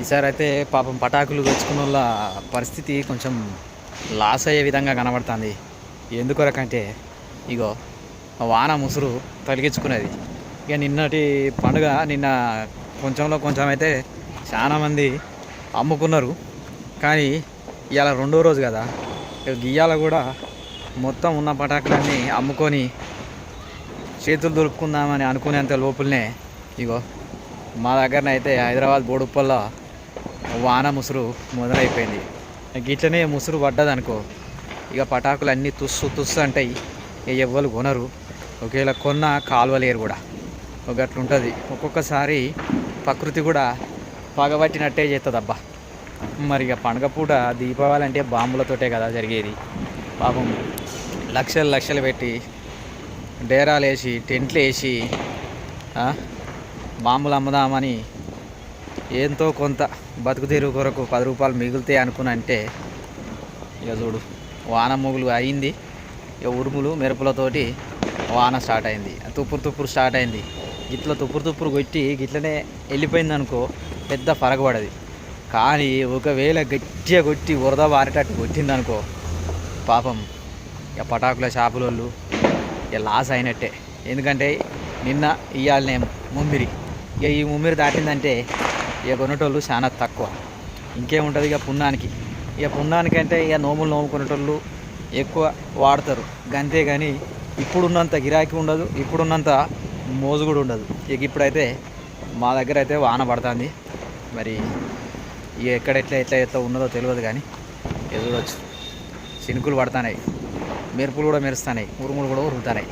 ఈసారి అయితే పాపం పటాకులు తెచ్చుకున్న వాళ్ళ పరిస్థితి కొంచెం లాస్ అయ్యే విధంగా కనబడుతుంది. ఎందుకొరకంటే ఇగో వాన ముసురు తొలగించుకునేది ఇక నిన్నటి పండుగ నిన్న కొంచెంలో కొంచెం అయితే చాలామంది అమ్ముకున్నారు. కానీ ఇవాళ రెండో రోజు కదా ఇక గియ్యాల కూడా మొత్తం ఉన్న పటాకులన్నీ అమ్ముకొని చేతులు దొరుకుందామని అనుకునేంత లోపలనే ఇగో మా దగ్గరనైతే హైదరాబాద్ బోడుప్పల్లో వాన ముసురు మొదలైపోయింది. గిట్లనే ముసురు పడ్డదనుకో ఇక పటాకులు అన్నీ తుస్సు తుస్సు అంటాయి. ఇక ఎవ్వరు కొనరు. ఒకవేళ కొన్న కాలువలేరు కూడా. ఒక అట్లుంటుంది ఒక్కొక్కసారి ప్రకృతి కూడా పగబట్టినట్టే చేస్తుంది అబ్బా మరి ఇక పండగ పూట దీపావళి అంటే బాంబులతోటే కదా జరిగేది. పాపం లక్షలు లక్షలు పెట్టి డేరాలు వేసి టెంట్లు వేసి బాంబులు అమ్ముదామని ఎంతో కొంత బతుకు తెరువు కొరకు పది రూపాయలు మిగులుతాయి అనుకుని అంటే ఇక చూడు వాన మొగులు అయింది. ఇక ఉరుములు మెరుపులతోటి వాన స్టార్ట్ అయింది. తుప్పురు తుప్పురు స్టార్ట్ అయింది. గిట్ల తుప్పురు తుప్పురు కొట్టి గిట్లనే వెళ్ళిపోయింది అనుకో పెద్ద ఫరక పడది. కానీ ఒకవేళ గట్టిగా కొట్టి వరద బారేటట్టు కొట్టిందనుకో పాపం ఇక పటాకుల షాపులోళ్ళు ఇక లాస్ అయినట్టే. ఎందుకంటే నిన్న ఇవాళనే ముమ్మిరి. ఇక ఈ ముమ్మిరి దాటిందంటే ఇక కొనేటోళ్ళు చాలా తక్కువ. ఇంకేముంటుంది ఇక పుణ్యానికి ఇక పుణ్యానికంటే ఇక నోములు నోముకునేటోళ్ళు ఎక్కువ వాడతారు. అంతే కానీ ఇప్పుడున్నంత గిరాకీ ఉండదు ఇప్పుడున్నంత మోజు కూడా ఉండదు. ఇక ఇప్పుడైతే మా దగ్గర అయితే వాన పడుతుంది. మరి ఇక ఎక్కడ ఎట్లా ఎట్లా ఎట్లా ఉన్నదో తెలియదు కానీ ఎదురొచ్చు చినుకులు పడుతున్నాయి. మెరుపులు కూడా మెరుస్తున్నాయి. ఉరుములు కూడా ఉరుకుతున్నాయి